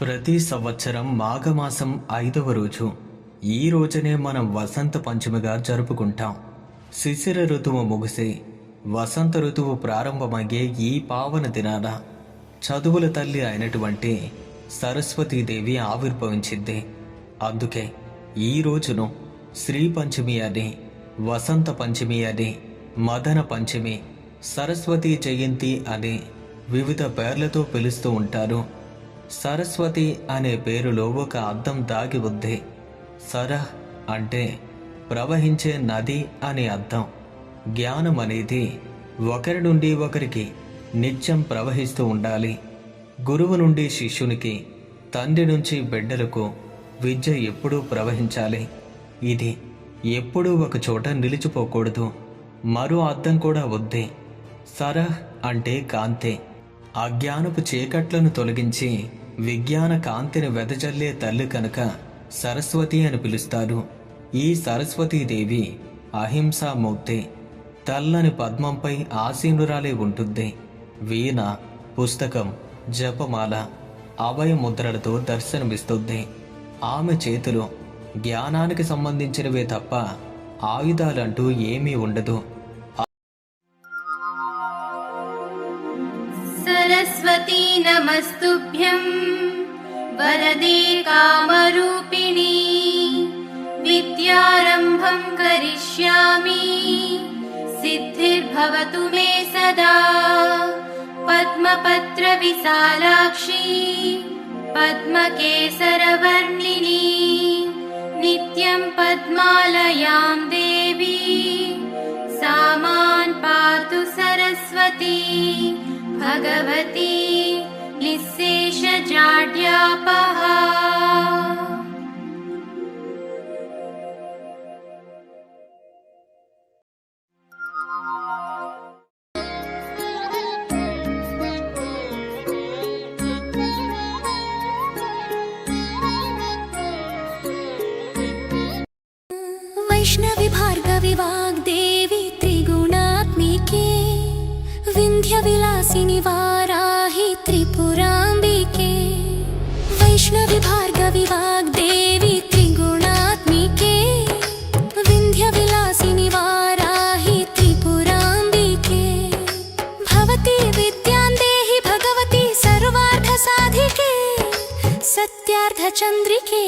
ప్రతి సంవత్సరం మాఘమాసం ఐదవ రోజు ఈ రోజునే మనం వసంత పంచమిగా జరుపుకుంటాం. శిశిర ఋతువు ముగిసి వసంత ఋతువు ప్రారంభమయ్యే ఈ పావన దినాన చదువుల తల్లి అయినటువంటి సరస్వతీదేవి ఆవిర్భవించింది. అందుకే ఈ రోజును శ్రీ పంచమి అని వసంత పంచమి అని మదన పంచమి సరస్వతి జయంతి అని వివిధ పేర్లతో పిలుస్తూ ఉంటారు. సరస్వతి అనే పేరులో ఒక అర్థం దాగి ఉంది. సర అంటే ప్రవహించే నది అనే అర్థం జ్ఞానం అనేది ఒకరి నుండి ఒకరికి నిత్యం ప్రవహిస్తూ ఉండాలి. గురువు నుండి శిష్యునికి తండ్రి నుంచి బిడ్డలకు విద్య ఎప్పుడూ ప్రవహించాలి. ఇది ఎప్పుడూ ఒక చోట నిలిచిపోకూడదు. మరో అర్థం కూడా వద్దే సరహ్ అంటే కాంతే. అజ్ఞానపు చీకట్లను తొలగించి విజ్ఞాన కాంతిని వెదజల్లే తల్లి కనుక సరస్వతి అని పిలుస్తారు ఈ సరస్వతీదేవి అహింసామూర్తి తల్లని పద్మంపై ఆసీనురాలే ఉంటుంది వీణ పుస్తకం జపమాల అభయ ముద్రలతో దర్శనమిస్తుంది. ఆమె చేతిలో జ్ఞానానికి సంబంధించినవే తప్ప ఆయుధాలంటూ ఏమీ ఉండదు. सरस्वती नमस्तुभ्यं। वरदे कामरूपिणी विद्यारम्भं करिष्यामि। सिद्धिर्भवतु मे सदा। पद्मपत्रविशालाक्षी पद्मकेसरवर्णिनी नित्यं पद्मालयां देवी। सा मान् पातु सरस्वती भगवती निःशेषजाड्यापहा विन्ध्यविलासिनि वाराहि त्रिपुराम्बिके। वैष्णवि भार्गवि वाग्देवी त्रिगुणात्मिके। विन्ध्यविलासिनि वाराहि त्रिपुराम्बिके। भवती विद्यां देहि भगवती सर्वार्थसाधिके सत्यार्थचन्द्रिके